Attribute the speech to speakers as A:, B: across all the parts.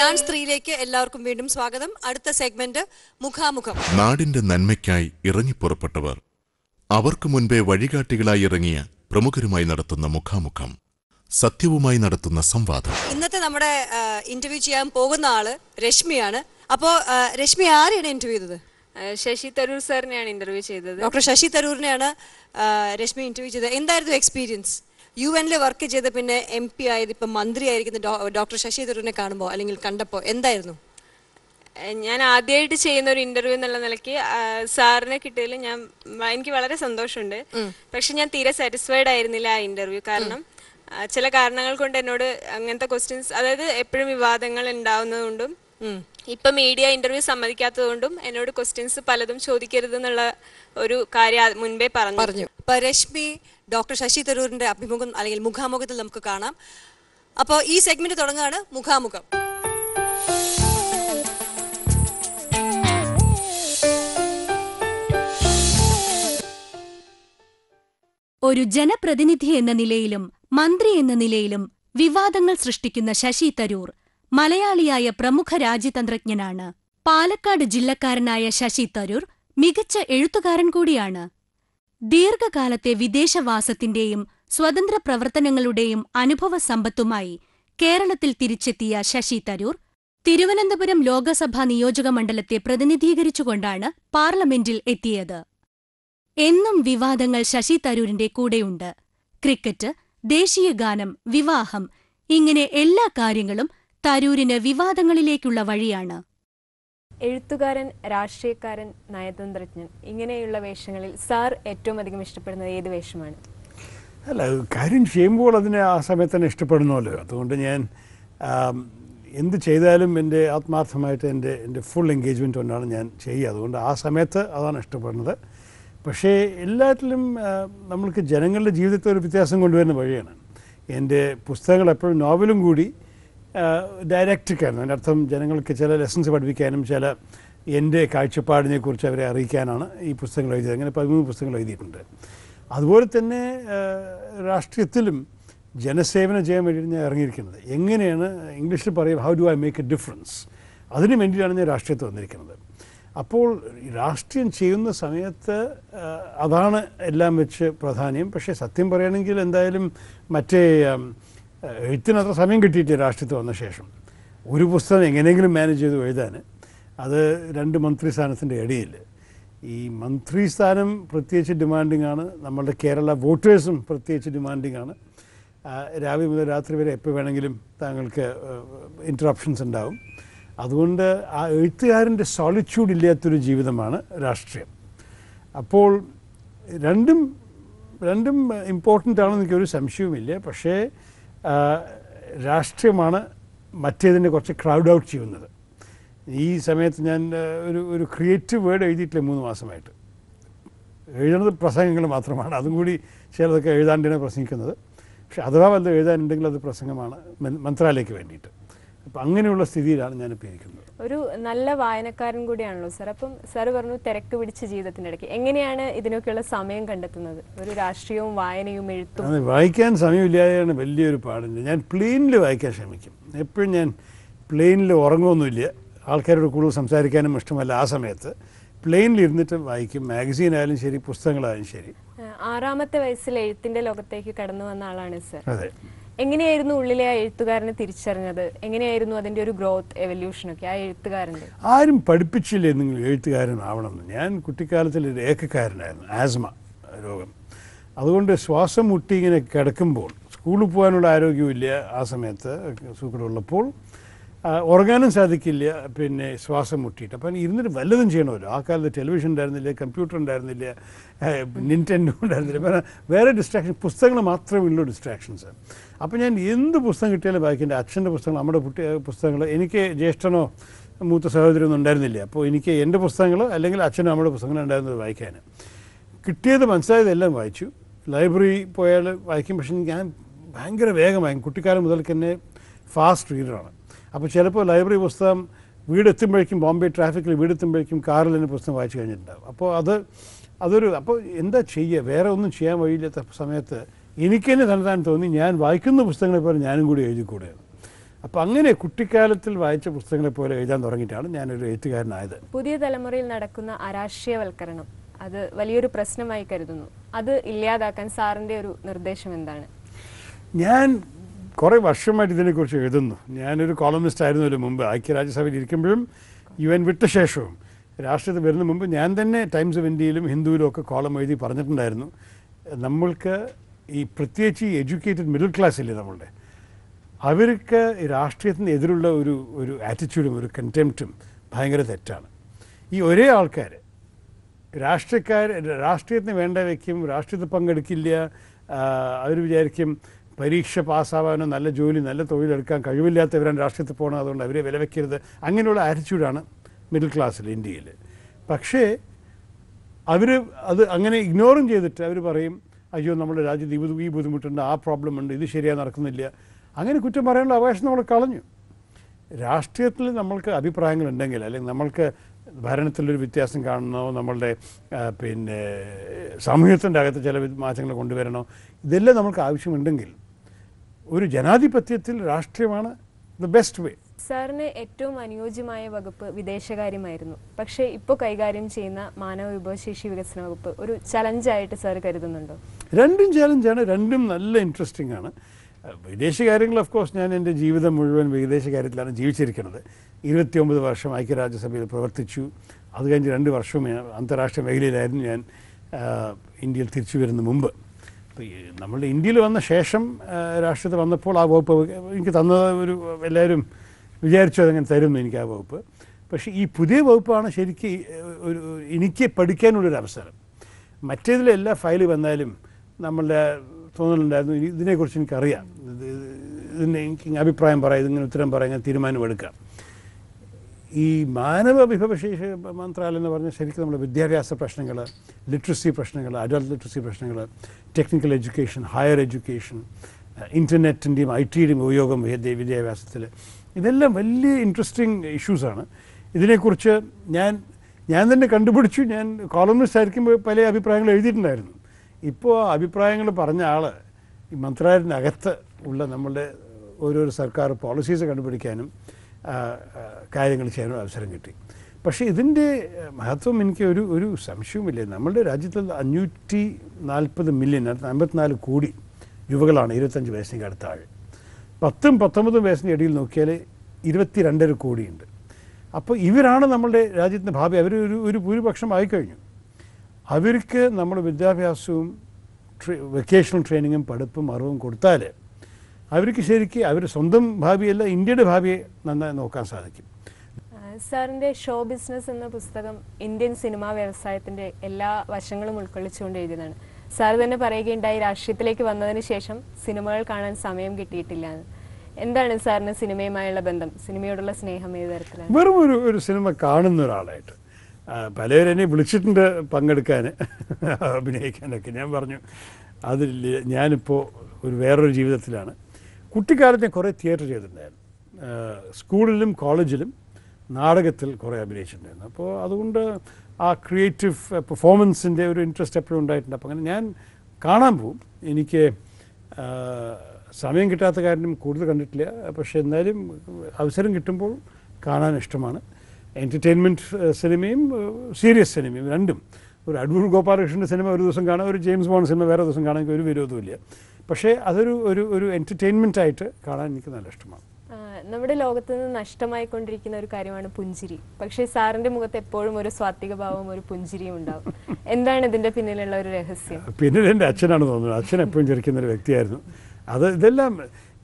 A: ഞാൻ സ്ത്രീയിലേക്ക് എല്ലാവർക്കും വീണ്ടും സ്വാഗതം. അടുത്ത സെഗ്മെന്റ് മുഖാമുഖം.
B: നാടിന്റെ നന്മയ്ക്കായി ഇറങ്ങിപ്പുറപ്പെട്ടവർ അവർക്ക് മുൻപേ വഴികാട്ടികളായി ഇറങ്ങിയ പ്രമുഖരുമായി നടത്തുന്ന മുഖാമുഖം. സത്യവുമായി നടത്തുന്ന സംവാദം.
A: ഇന്നത്തെ നമ്മുടെ ഇന്റർവ്യൂ ചെയ്യാൻ പോകുന്ന ആൾ രശ്മിയാണ്. അപ്പോ രശ്മി ആരെയാണ് ഇന്റർവ്യൂ ചെയ്തത്?
C: ശശി തരൂർ സാറിനെയാണ് ഇന്റർവ്യൂ ചെയ്തത്.
A: ഡോക്ടർ ശശി തരൂരിനെയാണ് രശ്മി ഇന്റർവ്യൂ ചെയ്തത്. എന്തായിരുന്നു എക്സ്പീരിയൻസ് യു എനിൽ വർക്ക് ചെയ്ത് പിന്നെ എം പി ആയത് ഇപ്പം മന്ത്രി ആയിരിക്കുന്ന ഡോക്ടർ ശശി തരൂരിനെ കാണുമ്പോൾ അല്ലെങ്കിൽ കണ്ടപ്പോൾ എന്തായിരുന്നു?
C: ഞാൻ ആദ്യമായിട്ട് ചെയ്യുന്ന ഒരു ഇന്റർവ്യൂ എന്നുള്ള നിലയ്ക്ക് സാറിനെ കിട്ടിയതിൽ ഞാൻ എനിക്ക് വളരെ സന്തോഷമുണ്ട്. പക്ഷെ ഞാൻ തീരെ സാറ്റിസ്ഫൈഡ് ആയിരുന്നില്ല ആ ഇന്റർവ്യൂ കാരണം ചില കാരണങ്ങൾ കൊണ്ട് എന്നോട് അങ്ങനത്തെ ക്വസ്റ്റ്യൻസ് അതായത് എപ്പോഴും വിവാദങ്ങൾ ഉണ്ടാവുന്നതുകൊണ്ടും ഇപ്പൊ മീഡിയ ഇന്റർവ്യൂ സമ്മതിക്കാത്തതുകൊണ്ടും എന്നോട് ക്വസ്റ്റ്യൻസ് പലതും ചോദിക്കരുത് എന്നുള്ള ഒരു കാര്യം മുൻപേ പറഞ്ഞു.
A: പറഞ്ഞു. അപ്പൊ രശ്മി ഡോക്ടർ ശശി തരൂരിന്റെ അഭിമുഖം അല്ലെങ്കിൽ മുഖാമുഖത്തിൽ നമുക്ക് കാണാം. അപ്പോൾ ഈ സെഗ്മെന്റ് തുടങ്ങുകയാണ് മുഖാമുഖം.
D: ഒരു ജനപ്രതിനിധി എന്ന നിലയിലും മന്ത്രി എന്ന നിലയിലും വിവാദങ്ങൾ സൃഷ്ടിക്കുന്ന ശശി തരൂർ മലയാളിയായ പ്രമുഖ രാജ്യതന്ത്രജ്ഞനാണ്. പാലക്കാട് ജില്ലക്കാരനായ ശശി തരൂർ മികച്ച എഴുത്തുകാരൻ കൂടിയാണ്. ദീർഘകാലത്തെ വിദേശവാസത്തിന്റെയും സ്വതന്ത്ര പ്രവർത്തനങ്ങളുടെയും അനുഭവ സമ്പത്തുമായി കേരളത്തിൽ തിരിച്ചെത്തിയ ശശി തരൂർ തിരുവനന്തപുരം ലോകസഭാ നിയോജകമണ്ഡലത്തെ പ്രതിനിധീകരിച്ചുകൊണ്ടാണ് പാർലമെന്റിൽ എത്തിയത്. എന്നും വിവാദങ്ങൾ ശശി തരൂരിന്റെ കൂടെയുണ്ട്. ക്രിക്കറ്റ് ദേശീയഗാനം വിവാഹം ഇങ്ങനെ എല്ലാ കാര്യങ്ങളും തരൂരിന് വിവാദങ്ങളിലേക്കുള്ള വഴിയാണ്.
C: എഴുത്തുകാരൻ രാഷ്ട്രീയക്കാരൻ നയതന്ത്രജ്ഞൻ ഇങ്ങനെയുള്ള വേഷങ്ങളിൽ സാർ ഏറ്റവും അധികം ഇഷ്ടപ്പെടുന്നത് ഏത് വേഷമാണ്?
E: അല്ല കാര്യം ചെയ്യുമ്പോൾ അതിനെ ആ സമയത്ത് തന്നെ ഇഷ്ടപ്പെടുന്നല്ലോ അതുകൊണ്ട് ഞാൻ എന്ത് ചെയ്താലും എന്റെ ആത്മാർത്ഥമായിട്ട് എന്റെ എന്റെ ഫുൾ എൻഗേജ്മെന്റ് കൊണ്ടാണ് ഞാൻ ചെയ്യുക. അതുകൊണ്ട് ആ സമയത്ത് അതാണ് ഇഷ്ടപ്പെടുന്നത്. പക്ഷേ എല്ലാറ്റിലും നമ്മൾക്ക് ജനങ്ങളുടെ ജീവിതത്തിൽ ഒരു വ്യത്യാസം കൊണ്ടുവരുന്ന വഴിയാണ്. എന്റെ പുസ്തകങ്ങൾ എപ്പോഴും നോവലും കൂടി ഡയറക്റ്റിക്കായിരുന്നു അതിന്റെ അർത്ഥം ജനങ്ങൾക്ക് ചില ലെസൻസ് പഠിപ്പിക്കാനും ചില എന്റെ കാഴ്ചപ്പാടിനെ കുറിച്ച് അവരെ അറിയിക്കാനാണ് ഈ പുസ്തകങ്ങൾ എഴുതിയത്. അങ്ങനെ പതിമൂന്ന് പുസ്തകങ്ങൾ എഴുതിയിട്ടുണ്ട്. അതുപോലെ തന്നെ രാഷ്ട്രീയത്തിലും ജനസേവനം ചെയ്യാൻ വേണ്ടിയിട്ട് ഞാൻ ഇറങ്ങിയിരിക്കുന്നത്. എങ്ങനെയാണ് ഇംഗ്ലീഷിൽ പറയും how do I make a difference അതിന് വേണ്ടിയിട്ടാണ് ഞാൻ രാഷ്ട്രീയത്തിൽ വന്നിരിക്കുന്നത്. അപ്പോൾ രാഷ്ട്രീയം ചെയ്യുന്ന സമയത്ത് അതാണ് എല്ലാം വെച്ച് പ്രാധാന്യം. പക്ഷേ സത്യം പറയുകയാണെങ്കിൽ എന്തായാലും മറ്റേ ആം, എഴുത്തിന് സമയം കിട്ടിയിട്ടില്ല രാഷ്ട്രീയത്തിൽ വന്ന ശേഷം. ഒരു പുസ്തകം എങ്ങനെയെങ്കിലും മാനേജ് ചെയ്ത് എഴുതാൻ. അത് രണ്ട് മന്ത്രി സ്ഥാനത്തിന്റെ ഇടയിൽ. ഈ മന്ത്രി സ്ഥാനം പ്രത്യേകിച്ച് ഡിമാൻഡിങ് ആണ്. നമ്മളുടെ കേരള വോട്ടേഴ്സും പ്രത്യേകിച്ച് ഡിമാൻഡിങ് ആണ്. രാവിലെ മുതൽ രാത്രി വരെ എപ്പോൾ വേണമെങ്കിലും താങ്കൾക്ക് ഇന്ററപ്ഷൻസ് ഉണ്ടാവും. അതുകൊണ്ട് ആ എഴുത്തുകാരന്റെ സോളിറ്റ്യൂഡ് ഇല്ലാത്തൊരു ജീവിതമാണ് രാഷ്ട്രീയം. അപ്പോൾ രണ്ടും രണ്ടും ഇമ്പോർട്ടന്റ് ആണെന്ന് എനിക്കൊരു സംശയവുമില്ല. പക്ഷേ രാഷ്ട്രീയമാണ് മറ്റേതിനെ കുറച്ച് ക്രൗഡ് ഔട്ട് ചെയ്യുന്നത്. ഈ സമയത്ത് ഞാൻ ഒരു ഒരു ക്രിയേറ്റീവ് വേർഡ് എഴുതിയിട്ടില്ല മൂന്ന് മാസമായിട്ട്. എഴുതുന്നത് പ്രസംഗങ്ങൾ മാത്രമാണ്. അതും കൂടി ചിലതൊക്കെ എഴുതാണ്ടിനെ പ്രസംഗിക്കുന്നത്. പക്ഷെ അഥവാ വല്ലതും എഴുതാനുണ്ടെങ്കിൽ അത് പ്രസംഗമാണ്. മന്ത്രാലയക്ക് വേണ്ടിയിട്ട്. അപ്പം അങ്ങനെയുള്ള സ്ഥിതിയിലാണ് ഞാനിപ്പോൾ ഇരിക്കുന്നത്
C: ഒരു നല്ല വായനക്കാരൻ കൂടിയാണല്ലോ സാർ. അപ്പം സാർ പറഞ്ഞു തിരക്ക് പിടിച്ച ജീവിതത്തിന്റെ ഇടയ്ക്ക്. എങ്ങനെയാണ് ഇതിനൊക്കെയുള്ള സമയം കണ്ടെത്തുന്നത്? ഒരു രാഷ്ട്രീയവും വായനയും എഴുത്തും.
E: അത് വായിക്കാൻ സമയമില്ലാതെയാണ് വലിയൊരു പാടില്ല. ഞാൻ പ്ലെയിനിൽ വായിക്കാൻ ശ്രമിക്കും. എപ്പോഴും ഞാൻ പ്ലെയിനിൽ ഉറങ്ങുമൊന്നുമില്ല ആൾക്കാരോട് കൂടുതൽ സംസാരിക്കാനും ഇഷ്ടമല്ല ആ സമയത്ത്. പ്ലെയിനിൽ ഇരുന്നിട്ട് വായിക്കും. മാഗസീൻ ആയാലും ശരി പുസ്തകങ്ങളായാലും ശരി.
C: ആറാമത്തെ വയസ്സിൽ എഴുത്തിന്റെ ലോകത്തേക്ക് കടന്നു വന്ന ആളാണ് സാർ.
E: അതെ.
C: എങ്ങനെയായിരുന്നു ഉള്ളിലെ ആ എഴുത്തുകാരനെ തിരിച്ചറിഞ്ഞത്? എങ്ങനെയായിരുന്നു അതിന്റെ ഒരു ഗ്രോത്ത് എവല്യൂഷൻ ഒക്കെ ആ എഴുത്തുകാരന്റെ?
E: ആരും പഠിപ്പിച്ചില്ലേ നിങ്ങൾ എഴുത്തുകാരനാവണമെന്ന്? ഞാൻ കുട്ടിക്കാലത്തിൽ രേഖക്കാരനായിരുന്നു ആസ്മ രോഗം. അതുകൊണ്ട് ശ്വാസം മുട്ടി ഇങ്ങനെ കിടക്കുമ്പോൾ സ്കൂളിൽ പോകാനുള്ള ആരോഗ്യമില്ല ആ സമയത്ത് സൂക്കടുള്ളപ്പോൾ ഉറങ്ങാനും സാധിക്കില്ല പിന്നെ ശ്വാസം മുട്ടിയിട്ട്. അപ്പം ഇരുന്നിട്ട് വല്ലതും ചെയ്യണമല്ലോ ആ കാലത്ത് ടെലിവിഷൻ ഉണ്ടായിരുന്നില്ല കമ്പ്യൂട്ടർ ഉണ്ടായിരുന്നില്ല നിന്റൻഡോ ഉണ്ടായിരുന്നില്ല. പിന്നെ വേറെ ഡിസ്ട്രാക്ഷൻ പുസ്തകങ്ങൾ മാത്രമേ ഉള്ളൂ ഡിസ്ട്രാക്ഷൻസ് അപ്പം ഞാൻ എന്ത് പുസ്തകം കിട്ടിയാലും വായിക്കും എന്റെ അച്ഛന്റെ പുസ്തകങ്ങൾ നമ്മുടെ കുട്ടി പുസ്തകങ്ങൾ എനിക്ക് ജ്യേഷ്ഠനോ മൂത്ത സഹോദരനൊന്നും ഉണ്ടായിരുന്നില്ല. അപ്പോൾ എനിക്ക് എന്റെ പുസ്തകങ്ങൾ അല്ലെങ്കിൽ അച്ഛനും നമ്മുടെ പുസ്തകങ്ങൾ ഉണ്ടായിരുന്നത് വായിക്കാൻ. കിട്ടിയത് മനസ്സിലായതെല്ലാം വായിച്ചു. ലൈബ്രറി പോയാൽ വായിക്കും പക്ഷേ ഞാൻ ഭയങ്കര വേഗമായി കുട്ടിക്കാലം മുതൽക്ക് തന്നെ ഫാസ്റ്റ് റീഡറാണ് അപ്പോൾ ചിലപ്പോൾ ലൈബ്രറി പുസ്തകം വീടെത്തുമ്പോഴേക്കും ബോംബെ ട്രാഫിക്കിൽ വീടെത്തുമ്പോഴേക്കും കാറിൽ തന്നെ പുസ്തകം വായിച്ചു കഴിഞ്ഞിട്ടുണ്ടാവും. അപ്പോൾ അത് അതൊരു അപ്പോൾ എന്താ ചെയ്യുക വേറെ ഒന്നും ചെയ്യാൻ വഴിയില്ലാത്ത സമയത്ത് എനിക്ക് തന്നെ തന്നെത്താൻ തോന്നി ഞാൻ വായിക്കുന്ന പുസ്തകങ്ങളെ പോലെ ഞാനും കൂടി എഴുതിക്കൂടെയാണ് അപ്പോൾ അങ്ങനെ കുട്ടിക്കാലത്തിൽ വായിച്ച പുസ്തകങ്ങളെ പോലെ എഴുതാൻ തുടങ്ങിയിട്ടാണ് ഞാനൊരു എഴുത്തുകാരനായത്.
C: പുതിയ തലമുറയിൽ നടക്കുന്ന അരാഷ്ട്രീയവൽക്കരണം അത് വലിയൊരു പ്രശ്നമായി കരുതുന്നു. അത് ഇല്ലാതാക്കാൻ സാറിന്റെ ഒരു നിർദ്ദേശം എന്താണ്?
E: ഞാൻ കുറേ വർഷമായിട്ട് ഇതിനെക്കുറിച്ച് എഴുതുന്നു. ഞാനൊരു കോളമിസ്റ്റ് ആയിരുന്നു ഒരു മുമ്പ് ഐക്യരാജ്യസഭയിൽ ഇരിക്കുമ്പോഴും യു എൻ വിട്ട ശേഷവും രാഷ്ട്രീയത്തിൽ വരുന്ന മുമ്പ് ഞാൻ തന്നെ ടൈംസ് ഓഫ് ഇന്ത്യയിലും ഹിന്ദുവിലും ഒക്കെ കോളം എഴുതി പറഞ്ഞിട്ടുണ്ടായിരുന്നു. നമ്മൾക്ക് ഈ പ്രത്യേകിച്ച് ഈ എഡ്യൂക്കേറ്റഡ് മിഡിൽ ക്ലാസ് ഇല്ലേ നമ്മളുടെ? അവർക്ക് രാഷ്ട്രീയത്തിന് എതിരുള്ള ഒരു ഒരു ആറ്റിറ്റ്യൂഡും ഒരു കണ്ടംപ്റ്റും ഭയങ്കര തെറ്റാണ്. ഈ ഒരേ ആൾക്കാർ രാഷ്ട്രീയക്കാർ രാഷ്ട്രീയത്തിന് വേണ്ട വയ്ക്കും രാഷ്ട്രീയത്തിൽ പങ്കെടുക്കില്ല അവർ വിചാരിക്കും പരീക്ഷ പാസ്സാവാനോ നല്ല ജോലി നല്ല തൊഴിലെടുക്കാൻ കഴിവില്ലാത്തവരാണ് രാഷ്ട്രീയത്തിൽ പോകണം അതുകൊണ്ട് അവരെ വില വയ്ക്കരുത് അങ്ങനെയുള്ള ആറ്റിറ്റ്യൂഡാണ് മിഡിൽ ക്ലാസ്സിൽ ഇന്ത്യയിൽ. പക്ഷേ അവർ അത് അങ്ങനെ ഇഗ്നോറും ചെയ്തിട്ട് അവർ പറയും അയ്യോ നമ്മുടെ രാജ്യത്ത് ഈ ഈ ബുദ്ധിമുട്ടുണ്ട് ആ പ്രോബ്ലം ഉണ്ട് ഇത് ശരിയായി നടക്കുന്നില്ല. അങ്ങനെ കുറ്റം പറയാനുള്ള അവകാശം നമ്മൾ കളഞ്ഞു. രാഷ്ട്രീയത്തിൽ നമ്മൾക്ക് അഭിപ്രായങ്ങളുണ്ടെങ്കിൽ അല്ലെങ്കിൽ നമ്മൾക്ക് ഭരണത്തിലൊരു വ്യത്യാസം കാണണോ നമ്മളുടെ പിന്നെ സമൂഹത്തിന്റെ അകത്ത് ചില മാറ്റങ്ങൾ കൊണ്ടുവരണോ ഇതെല്ലാം നമുക്ക് ആവശ്യമുണ്ടെങ്കിൽ ഒരു ജനാധിപത്യത്തിൽ രാഷ്ട്രീയമാണ് ദ ബെസ്റ്റ് വേ
C: സാറിന് ഏറ്റവും അനുയോജ്യമായ വകുപ്പ് വിദേശകാര്യമായിരുന്നു. പക്ഷേ ഇപ്പോൾ കൈകാര്യം ചെയ്യുന്ന മാനവ വിഭവശേഷി വികസന വകുപ്പ് ഒരു ചലഞ്ചായിട്ട് സാർ കരുതുന്നുണ്ടോ?
E: രണ്ടും ചലഞ്ചാണ് രണ്ടും നല്ല ഇൻട്രസ്റ്റിംഗ് ആണ്. വിദേശകാര്യങ്ങൾ ഓഫ് കോഴ്സ് ഞാൻ എന്റെ ജീവിതം മുഴുവൻ വിദേശകാര്യത്തിലാണ് ജീവിച്ചിരിക്കുന്നത്. ഇരുപത്തിയൊമ്പത് വർഷം ഐക്യരാജ്യസഭയിൽ പ്രവർത്തിച്ചു. അത് കഴിഞ്ഞ് രണ്ട് വർഷവും അന്താരാഷ്ട്ര മേഖലയിലായിരുന്നു ഞാൻ ഇന്ത്യയിൽ തിരിച്ചു വരുന്ന മുമ്പ്. ഈ ഇന്ത്യയിൽ വന്ന ശേഷം രാഷ്ട്രീയത്തിൽ വന്നപ്പോൾ ആ വകുപ്പ് എനിക്ക് തന്നത് ഒരു എല്ലാവരും വിചാരിച്ചു അതങ്ങനെ തരുന്നു എനിക്ക് ആ വകുപ്പ്. പക്ഷേ ഈ പുതിയ വകുപ്പാണ് ശരിക്കും ഒരു എനിക്ക് പഠിക്കാനുള്ളൊരു അവസരം. മറ്റേതിലെല്ലാ ഫയൽ വന്നാലും നമ്മളുടെ തോന്നലുണ്ടായിരുന്നു ഇതിനെക്കുറിച്ച് എനിക്കറിയാം. ഇത് ഇതിന്റെ എനിക്ക് അഭിപ്രായം പറയാം ഇതിങ്ങനെ ഉത്തരം പറയാം തീരുമാനമെടുക്കാം ഈ മാനവ വിഭവശേഷി മന്ത്രാലയം എന്ന് പറഞ്ഞാൽ ശരിക്കും നമ്മുടെ വിദ്യാഭ്യാസ പ്രശ്നങ്ങൾ ലിറ്ററസി പ്രശ്നങ്ങൾ അഡൽട്ട് ലിറ്ററസി പ്രശ്നങ്ങൾ ടെക്നിക്കൽ എഡ്യൂക്കേഷൻ ഹയർ എഡ്യൂക്കേഷൻ ഇന്റർനെറ്റിന്റെയും ഐ ടിയുടെയും ഉപയോഗം വിദ്യ- വിദ്യാഭ്യാസത്തിൽ. ഇതെല്ലാം വലിയ ഇൻട്രസ്റ്റിംഗ് ഇഷ്യൂസാണ്. ഇതിനെക്കുറിച്ച് ഞാൻ ഞാൻ തന്നെ കണ്ടുപിടിച്ചു. ഞാൻ കോളമിസ്റ്റ് ആയിരിക്കുമ്പോൾ പല അഭിപ്രായങ്ങൾ എഴുതിയിട്ടുണ്ടായിരുന്നു. ഇപ്പോൾ അഭിപ്രായങ്ങൾ പറഞ്ഞ ആൾ ഈ മന്ത്രാലയത്തിനകത്ത് ഉള്ള നമ്മളുടെ ഓരോരോ സർക്കാർ പോളിസീസ് കണ്ടുപിടിക്കാനും കാര്യങ്ങൾ ചെയ്യാനും അവസരം കിട്ടി. പക്ഷേ ഇതിന്റെ മഹത്വം എനിക്ക് ഒരു ഒരു സംശയവുമില്ല. നമ്മളുടെ രാജ്യത്ത് അഞ്ഞൂറ്റി നാൽപ്പത് മില്യൺ അമ്പത്തിനാല് കോടി യുവകളാണ് ഇരുപത്തഞ്ച് വയസ്സിന്റെ അടുത്ത പത്തും പത്തൊമ്പതും വയസ്സിന്റെ ഇടയിൽ നോക്കിയാൽ ഇരുപത്തി രണ്ടര കോടിയുണ്ട്. അപ്പോൾ ഇവരാണ് നമ്മളുടെ രാജ്യത്തിന്റെ ഭാവി. അവർ ഒരു ഒരു ഭൂരിപക്ഷം ആയിക്കഴിഞ്ഞു. അവർക്ക് നമ്മൾ വിദ്യാഭ്യാസവും വെക്കേഷണൽ ട്രെയിനിങ്ങും പഠിപ്പും അറിവും കൊടുത്താൽ അവർക്ക് ശരിക്കും അവർ സ്വന്തം ഭാവിയല്ല ഇന്ത്യയുടെ ഭാവിയെ നന്നായി നോക്കാൻ സാധിക്കും.
C: സാറിന്റെ സാറിന്റെ ഷോ ബിസിനസ് എന്ന പുസ്തകം ഇന്ത്യൻ സിനിമാ വ്യവസായത്തിന്റെ എല്ലാ വശങ്ങളും ഉൾക്കൊള്ളിച്ചുകൊണ്ട് എഴുതിയതാണ്. സാർ തന്നെ പറയുകയുണ്ടായി രാഷ്ട്രീയത്തിലേക്ക് വന്നതിന് ശേഷം സിനിമകൾ കാണാൻ സമയം കിട്ടിയിട്ടില്ല എന്താണ് സാറിന് സിനിമയുമായുള്ള ബന്ധം? സിനിമയോടുള്ള സ്നേഹം ഏത് തരത്തിലാണ്?
E: വെറും ഒരു ഒരു സിനിമ കാണുന്ന ഒരാളായിട്ട്. പലവരെന്നെ പലരും എന്നെ വിളിച്ചിട്ടുണ്ട് പങ്കെടുക്കാൻ അഭിനയിക്കാനൊക്കെ. ഞാൻ പറഞ്ഞു അതിൽ ഞാനിപ്പോൾ ഒരു വേറൊരു ജീവിതത്തിലാണ്. കുട്ടിക്കാലത്ത് ഞാൻ കുറേ തിയേറ്റർ ചെയ്തിട്ടുണ്ടായിരുന്നു. സ്കൂളിലും കോളേജിലും നാടകത്തിൽ കുറേ അഭിനയിച്ചിട്ടുണ്ടായിരുന്നു. അപ്പോൾ അതുകൊണ്ട് ആ ക്രിയേറ്റീവ് പെർഫോമൻസിന്റെ ഒരു ഇൻട്രസ്റ്റ് എപ്പോഴും ഉണ്ടായിട്ടുണ്ട്. അപ്പോൾ അങ്ങനെ ഞാൻ കാണാൻ പോവും എനിക്ക് സമയം കിട്ടാത്ത കാരണം കൂടുതൽ കണ്ടിട്ടില്ല. പക്ഷെ എന്നാലും അവസരം കിട്ടുമ്പോൾ കാണാൻ ഇഷ്ടമാണ്. എന്റർടൈൻമെന്റ് സിനിമയും സീരിയസ് സിനിമയും രണ്ടും. ഒരു അടൂർ ഗോപാലകൃഷ്ണന്റെ സിനിമ ഒരു ദിവസം കാണാം ഒരു ജെയിംസ് ബോണ്ട് സിനിമ വേറെ ദിവസം കാണാൻ ഒരു വിരോധമില്ല പക്ഷേ അതൊരു ഒരു ഒരു എന്റർടൈൻമെന്റ് ആയിട്ട് കാണാൻ എനിക്ക് നല്ല ഇഷ്ടമാണ്.
C: നമ്മുടെ ലോകത്ത് നിന്ന് നഷ്ടമായിക്കൊണ്ടിരിക്കുന്ന ഒരു കാര്യമാണ് പുഞ്ചിരി. പക്ഷേ സാറിന്റെ മുഖത്ത് എപ്പോഴും ഒരു സ്വാത്വിക ഭാവവും ഒരു പുഞ്ചിരിയും ഉണ്ടാവും. എന്താണ് ഇതിന്റെ പിന്നിലുള്ള ഒരു രഹസ്യം?
E: പിന്നിൽ എന്റെ അച്ഛനാണ് തോന്നുന്നത്. അച്ഛൻ എപ്പോഴും ചിരിക്കുന്ന ഒരു വ്യക്തിയായിരുന്നു. അത് ഇതെല്ലാം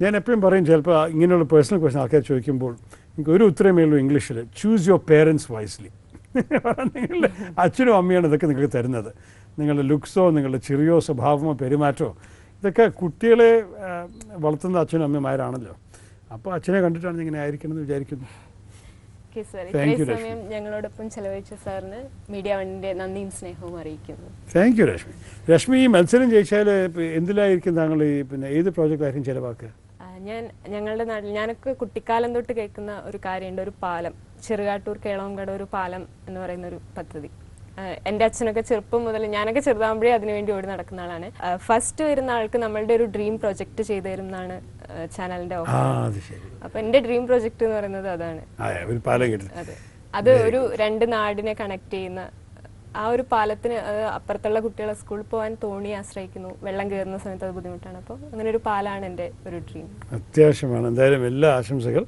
E: ഞാൻ എപ്പോഴും പറയും ചിലപ്പോൾ ഇങ്ങനെയുള്ള പേഴ്സണൽ ക്വസ്റ്റൻ ആൾക്കാർ ചോദിക്കുമ്പോൾ എനിക്ക് ഒരു ഉത്തരമേ ഉള്ളൂ ഇംഗ്ലീഷിൽ ചൂസ് യുവർ പേരൻസ് വൈസ്ലി നിങ്ങളുടെ അച്ഛനും അമ്മയാണ് ഇതൊക്കെ നിങ്ങൾക്ക് തരുന്നത്. നിങ്ങളുടെ ലുക്സോ നിങ്ങളുടെ ചെറിയോ സ്വഭാവമോ പെരുമാറ്റമോ ഇതൊക്കെ കുട്ടികളെ വളർത്തുന്ന അച്ഛനും അമ്മമാരാണല്ലോ അപ്പോൾ അച്ഛനെ കണ്ടിട്ടാണ് ഇങ്ങനെ ആയിരിക്കണം എന്ന് വിചാരിക്കുന്നു.
C: സമയം ഞങ്ങളോടൊപ്പം ചെലവഴിച്ച സാറിന് മീഡിയ വണ്ണിന്റെ നന്ദിയും സ്നേഹവും അറിയിക്കുന്നു.
E: Thank you Rashmi. രശ്മി ഈ മത്സരം ജയിച്ചാൽ എന്തിലായിരിക്കും താങ്കൾ ഈ പിന്നെ ഏത് പ്രോജക്റ്റായിരിക്കും ചിലവാക്കുക?
C: ഞാൻ ഞങ്ങളുടെ നാട്ടിൽ ഞാനൊക്കെ കുട്ടിക്കാലം തൊട്ട് കേൾക്കുന്ന ഒരു കാര്യമുണ്ട്. ഒരു പാലം. ചെറുകാട്ടൂർ കേളവങ്കട ഒരു പാലം എന്ന് പറയുന്ന ഒരു പദ്ധതി. എന്റെ അച്ഛനൊക്കെ ചെറുപ്പം മുതൽ ഞാനൊക്കെ ചെറുതാകുമ്പോഴേ അതിനുവേണ്ടി ഓടി നടക്കുന്ന ആളാണ്. ഫസ്റ്റ് വരുന്ന ആൾക്ക് നമ്മളുടെ ഒരു ഡ്രീം പ്രൊജക്ട് ചെയ്തു തരുന്നതാണ് ചാനലിന്റെ ഓഫർ അപ്പൊ എന്റെ ഡ്രീം പ്രൊജക്ട് എന്ന് പറയുന്നത് അതാണ്. അതെ. ഒരു രണ്ട് നാടിനെ കണക്ട് ചെയ്യുന്ന ആ ഒരു പാലത്തിന് അപ്പുറത്തുള്ള കുട്ടികളെ സ്കൂളിൽ പോകാൻ തോണി ആശ്രയിക്കുന്നു. വെള്ളം കയറുന്ന സമയത്ത് അത് ബുദ്ധിമുട്ടാണ്. അപ്പോൾ അങ്ങനെ ഒരു പാലാണ് എന്റെ ഒരു ഡ്രീം
E: അത്യാവശ്യമാണ്. എന്തായാലും എല്ലാ ആശംസകൾ.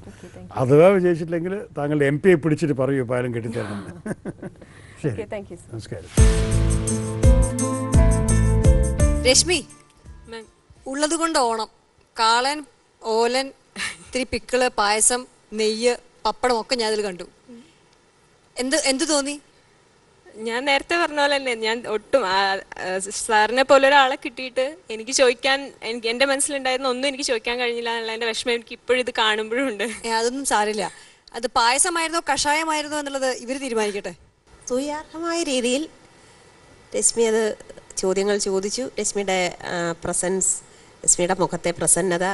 E: അഥവാ വിജയിച്ചിട്ടില്ലെങ്കിൽ താങ്കളുടെ എം പിയെ പിടിച്ചിട്ട് പറയൂ പാലം കെട്ടിത്തരണം. ശരി.
C: ഓക്കെ താങ്ക് യു
E: നമസ്കാരം.
A: രശ്മി ഉള്ളത് കൊണ്ട് ഓണം. കാളൻ ഓലൻ ഇത്തിരി പിക്കിൾ പായസം നെയ്യ് പപ്പടം ഒക്കെ ഞാൻ അതിൽ കണ്ടു. എന്ത് എന്ത് തോന്നി?
C: ഞാൻ നേരത്തെ പറഞ്ഞ പോലെ തന്നെ ഞാൻ ഒട്ടും സാറിനെ പോലെ ഒരാളെ കിട്ടിയിട്ട് എനിക്ക് ചോദിക്കാൻ എനിക്ക് എന്റെ മനസ്സിലുണ്ടായിരുന്ന ഒന്നും എനിക്ക് ചോദിക്കാൻ കഴിഞ്ഞില്ല എന്നുള്ള എന്റെ വിഷമം എനിക്ക് ഇപ്പോഴും ഇത് കാണുമ്പോഴും ഉണ്ട്.
A: അതൊന്നും സാരില്ല. അത് പായസമായിരുന്നോ കഷായമായിരുന്നോ എന്നുള്ളത് ഇവർ തീരുമാനിക്കട്ടെ.
F: തുയാർഹമായ രീതിയിൽ രശ്മി അത് ചോദ്യങ്ങൾ ചോദിച്ചു. രശ്മിയുടെ പ്രസൻസ് രശ്മിയുടെ മുഖത്തെ പ്രസന്നത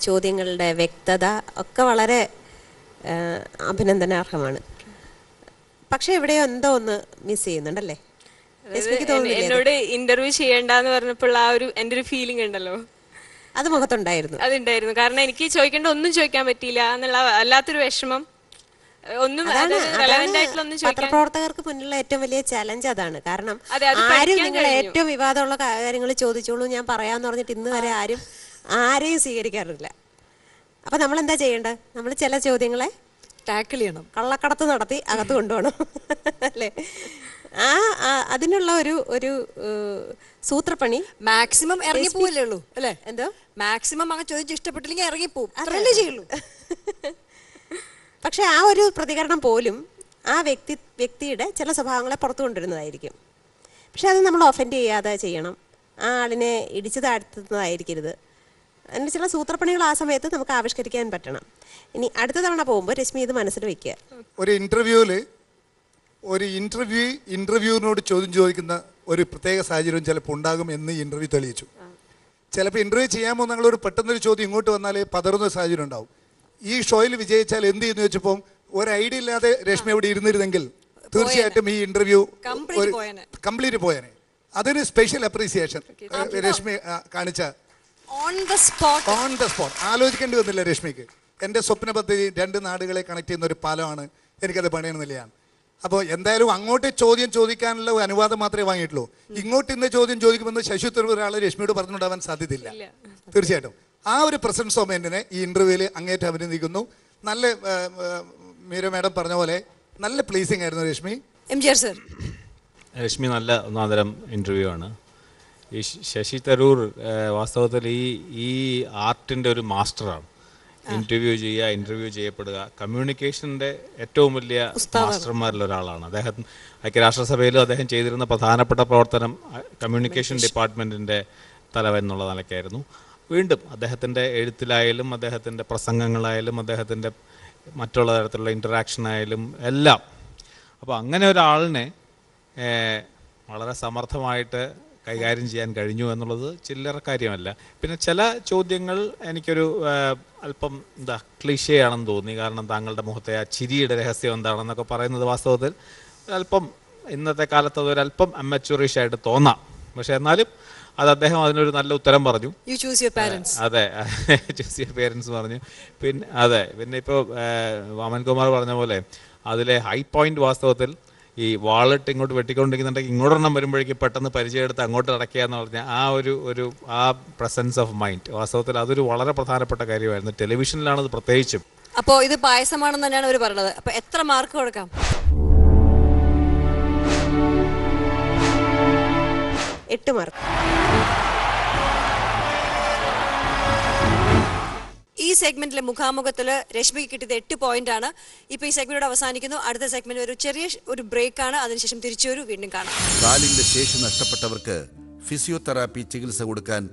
F: ചോദ്യങ്ങളുടെ വ്യക്തത ഒക്കെ വളരെ അഭിനന്ദനാർഹമാണ്. പക്ഷെ എവിടെയോ എന്തോ ഒന്ന് മിസ് ചെയ്യുന്നുണ്ടല്ലേ?
C: എന്നോട് ഇന്റർവ്യൂ ചെയ്യണ്ടെന്ന് പറഞ്ഞപ്പോൾ ആ ഒരു എന്റെ ഒരു ഫീലിംഗ് ഉണ്ടല്ലോ.
F: അത് മുഖത്തുണ്ടായിരുന്നു.
C: അതുണ്ടായിരുന്നു. കാരണം എനിക്ക് ചോദിക്കേണ്ട ഒന്നും ചോദിക്കാൻ പറ്റിയില്ല എന്നുള്ള വല്ലാത്തൊരു വിഷമം. ഒന്നും
F: പത്രപ്രവർത്തകർക്ക് മുന്നിലുള്ള ഏറ്റവും വലിയ ചലഞ്ച് അതാണ്. കാരണം ആരും നിങ്ങൾ ഏറ്റവും വിവാദമുള്ള കാര്യങ്ങൾ ചോദിച്ചോളൂ ഞാൻ പറയാന്ന് പറഞ്ഞിട്ട് ഇന്ന് വരെ ആരും ആരെയും സ്വീകരിക്കാറില്ല. അപ്പൊ നമ്മൾ എന്താ ചെയ്യേണ്ടത്? നമ്മൾ ചില ചോദ്യങ്ങളെ
A: ടാക്കിൾ ചെയ്യണം.
F: കള്ളക്കടത്ത് നടത്തി അകത്ത് കൊണ്ടുപോകണം. അല്ലേ? ആ അതിനുള്ള ഒരു ഒരു സൂത്രപ്പണി.
A: മാക്സിമം ഇറങ്ങി പോവല്ലേ ഉള്ളൂ അല്ലേ?
F: എന്തോ?
A: മാക്സിമം അങ്ങനെ ചോദിച്ച് ഇഷ്ടപ്പെട്ടില്ലെങ്കിൽ ഇറങ്ങിപ്പോവും. അത്രല്ലേ ചെയ്യുള്ളൂ.
F: പക്ഷെ ആ ഒരു പ്രതികരണം പോലും ആ വ്യക്തി വ്യക്തിയുടെ ചില സ്വഭാവങ്ങളെ പുറത്തു കൊണ്ടുവരുന്നതായിരിക്കും. പക്ഷെ അത് നമ്മൾ ഒഫൻഡ് ചെയ്യാതെ ചെയ്യണം. ആ ആളിനെ ഇടിച്ചു താഴ്ത്തുന്നതായിരിക്കരുത്. അതിന്റെ ചില സൂത്രപ്പണികൾ ആ സമയത്ത് നമുക്ക് ആവിഷ്കരിക്കാൻ പറ്റണം. ഇനി അടുത്ത തവണ പോകുമ്പോൾ രശ്മി ഇത് മനസ്സിൽ വെക്കുക.
G: ഒരു ഇന്റർവ്യൂവിൽ ഒരു ഇന്റർവ്യൂ ഇന്റർവ്യൂവിനോട് ചോദ്യം ചോദിക്കുന്ന ഒരു പ്രത്യേക സാഹചര്യം ചിലപ്പോൾ ഉണ്ടാകും എന്ന് ഇന്റർവ്യൂ തെളിയിച്ചു. ചിലപ്പോൾ ഇന്റർവ്യൂ ചെയ്യാൻ പോകുന്ന നിങ്ങളൊരു പെട്ടെന്നൊരു ചോദ്യം ഇങ്ങോട്ട് വന്നാൽ പതറുന്ന സാഹചര്യം ഉണ്ടാവും. ഈ ഷോയിൽ വിജയിച്ചാൽ എന്ത് ചെയ്യുന്നു വെച്ചപ്പോൾ ഒരു ഐഡിയ ഇല്ലാതെ രശ്മി അവിടെ ഇരുന്നിരുന്നെങ്കിൽ തീർച്ചയായിട്ടും ഈ
A: ഇന്റർവ്യൂ.
G: കംപ്ലീറ്റ് പോയനെ. അതൊരു സ്പെഷ്യൽ അപ്രീസിയേഷൻ രശ്മി കാണിച്ച
A: on the spot
G: on the spot ആലോചിക്കേണ്ടി വന്നില്ല രശ്മിക്ക്. എന്റെ സ്വപ്ന പദ്ധതി രണ്ട് നാടുകളെ കണക്ട് ചെയ്യുന്ന ഒരു പാലമാണ് എനിക്കത് പണിയണമെന്നില്ലയാണ് അപ്പോൾ എന്തായാലും അങ്ങോട്ട് ചോദ്യം ചോദിക്കാനുള്ള ഒരു അനുവാദം മാത്രമേ വാങ്ങിയിട്ടുള്ളൂ. ഇങ്ങോട്ട് ഇന്ന് ചോദ്യം ചോദിക്കുമെന്ന് ശശി തരൂർ ഒരാൾ രശ്മിയോട് പറഞ്ഞുകൊണ്ടാവാൻ സാധ്യതയില്ല. തീർച്ചയായിട്ടും. ആ ഒരു പ്രസൻസ് ഓഫ് മൈൻഡിനെ ഈ ഇന്റർവ്യൂവിൽ അങ്ങേറ്റം അഭിനന്ദിക്കുന്നു. നല്ല മീര മാഡം പറഞ്ഞ പോലെ നല്ല പ്ലീസിങ് ആയിരുന്നു Rashmi.
A: M G R sir.
H: Rashmi നല്ല ഒന്നാന്തരം ഇന്റർവ്യൂ ആണ്. ഈ ശശി തരൂർ വാസ്തവത്തിൽ ഈ ഈ ആർട്ടിന്റെ ഒരു മാസ്റ്ററാണ്. ഇന്റർവ്യൂ ചെയ്യുക ഇന്റർവ്യൂ ചെയ്യപ്പെടുക കമ്മ്യൂണിക്കേഷന്റെ ഏറ്റവും വലിയ മാസ്റ്റർമാരിൽ ഒരാളാണ്. അദ്ദേഹം ഐക്യരാഷ്ട്രസഭയിലും അദ്ദേഹം ചെയ്തിരുന്ന പ്രധാനപ്പെട്ട പ്രവർത്തനം കമ്മ്യൂണിക്കേഷൻ ഡിപ്പാർട്ട്മെന്റിന്റെ തലവെന്നുള്ള നിലയ്ക്കായിരുന്നു. വീണ്ടും അദ്ദേഹത്തിന്റെ എഴുത്തിലായാലും അദ്ദേഹത്തിന്റെ പ്രസംഗങ്ങളായാലും അദ്ദേഹത്തിന്റെ മറ്റുള്ള തരത്തിലുള്ള ഇന്ററാക്ഷൻ ആയാലും എല്ലാം. അപ്പോൾ അങ്ങനെ ഒരാളിനെ വളരെ സമർത്ഥമായിട്ട് കൈകാര്യം ചെയ്യാൻ കഴിഞ്ഞു എന്നുള്ളത് ചില്ലറ കാര്യമല്ല. പിന്നെ ചില ചോദ്യങ്ങൾ എനിക്കൊരു അല്പം എന്താ ക്ലീശയാണെന്ന് തോന്നി. കാരണം താങ്കളുടെ മുഖത്തെ ആ ചിരിയുടെ രഹസ്യം എന്താണെന്നൊക്കെ പറയുന്നത് വാസ്തവത്തിൽ അല്പം ഇന്നത്തെ കാലത്ത് അതൊരല്പം അമ്മച്ചുറീഷായിട്ട് തോന്നാം. പക്ഷേ എന്നാലും അത് അദ്ദേഹം അതിനൊരു നല്ല ഉത്തരം പറഞ്ഞു.
A: യു ചൂസ് യുവർ പാരന്റ്സ്
H: അതെ. ചൂസ് പേരൻസ് പറഞ്ഞു. പിന്നെ അതെ. പിന്നെ ഇപ്പോൾ വാമൻകുമാർ പറഞ്ഞ പോലെ അതിലെ ഹൈ പോയിന്റ് വാസ്തവത്തിൽ ഈ വാളറ്റ് ഇങ്ങോട്ട് വെട്ടിക്കൊണ്ടിരിക്കുന്നുണ്ടെങ്കിൽ ഇങ്ങോട്ടെണ്ണം വരുമ്പോഴേക്കും പെട്ടെന്ന് പരിചയമെടുത്ത് അങ്ങോട്ട് അടയ്ക്കുക എന്ന് പറഞ്ഞാൽ ആ ഒരു ഒരു ആ പ്രസൻസ് ഓഫ് മൈൻഡ് വാസ്തവത്തിൽ അതൊരു വളരെ പ്രധാനപ്പെട്ട കാര്യമായിരുന്നു. ടെലിവിഷനിലാണ് അത് പ്രത്യേകിച്ചും.
A: അപ്പോൾ ഇത് പായസമാണെന്ന് തന്നെയാണ് അവർ പറഞ്ഞത്. അപ്പോൾ എത്ര മാർക്ക് കൊടുക്കാം?
F: എട്ട് മാർക്ക്.
A: ഈ സെഗ്മെന്റിലെ മുഖാമുഖത്തിൽ രശ്മിക്ക് കിട്ടിയത് എട്ട് പോയിന്റ് ആണ്. ഇപ്പൊ ഈ സെഗ്മെന്റ് അവസാനിക്കുന്നു. അടുത്ത സെഗ്മെന്റ് ഒരു ചെറിയ ഒരു ബ്രേക്ക് ആണ്. അതിനുശേഷം തിരിച്ചു വീണ്ടും കാണാം.
I: കാലിന്റെ ശേഷി നഷ്ടപ്പെട്ടവർക്ക് ഫിസിയോതെറാപ്പി ചികിത്സ കൊടുക്കാൻ